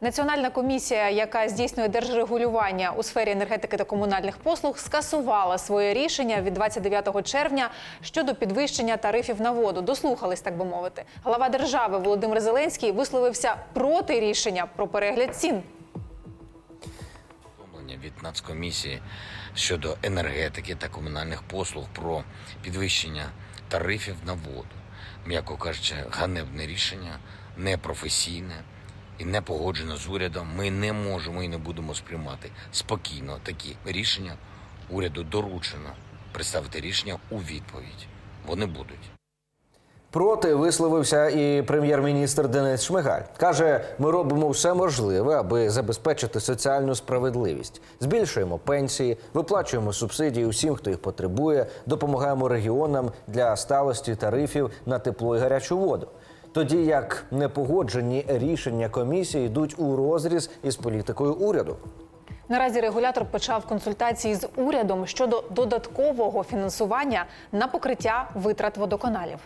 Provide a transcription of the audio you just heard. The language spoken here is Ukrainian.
Національна комісія, яка здійснює держрегулювання у сфері енергетики та комунальних послуг, скасувала своє рішення від 29 червня щодо підвищення тарифів на воду. Дослухались, так би мовити. Глава держави Володимир Зеленський висловився проти рішення про перегляд цін. від Нацкомісії щодо енергетики та комунальних послуг про підвищення тарифів на воду. М'яко кажучи, ганебне рішення, непрофесійне і не погоджено з урядом. Ми не можемо і не будемо сприймати спокійно такі рішення. Уряду доручено представити рішення у відповідь. Вони будуть. Проти висловився і прем'єр-міністр Денис Шмигаль. Каже, ми робимо все можливе, аби забезпечити соціальну справедливість. Збільшуємо пенсії, виплачуємо субсидії усім, хто їх потребує, допомагаємо регіонам для сталості тарифів на тепло і гарячу воду. Тоді як непогоджені рішення комісії йдуть у розріз із політикою уряду. Наразі регулятор почав консультації з урядом щодо додаткового фінансування на покриття витрат водоканалів.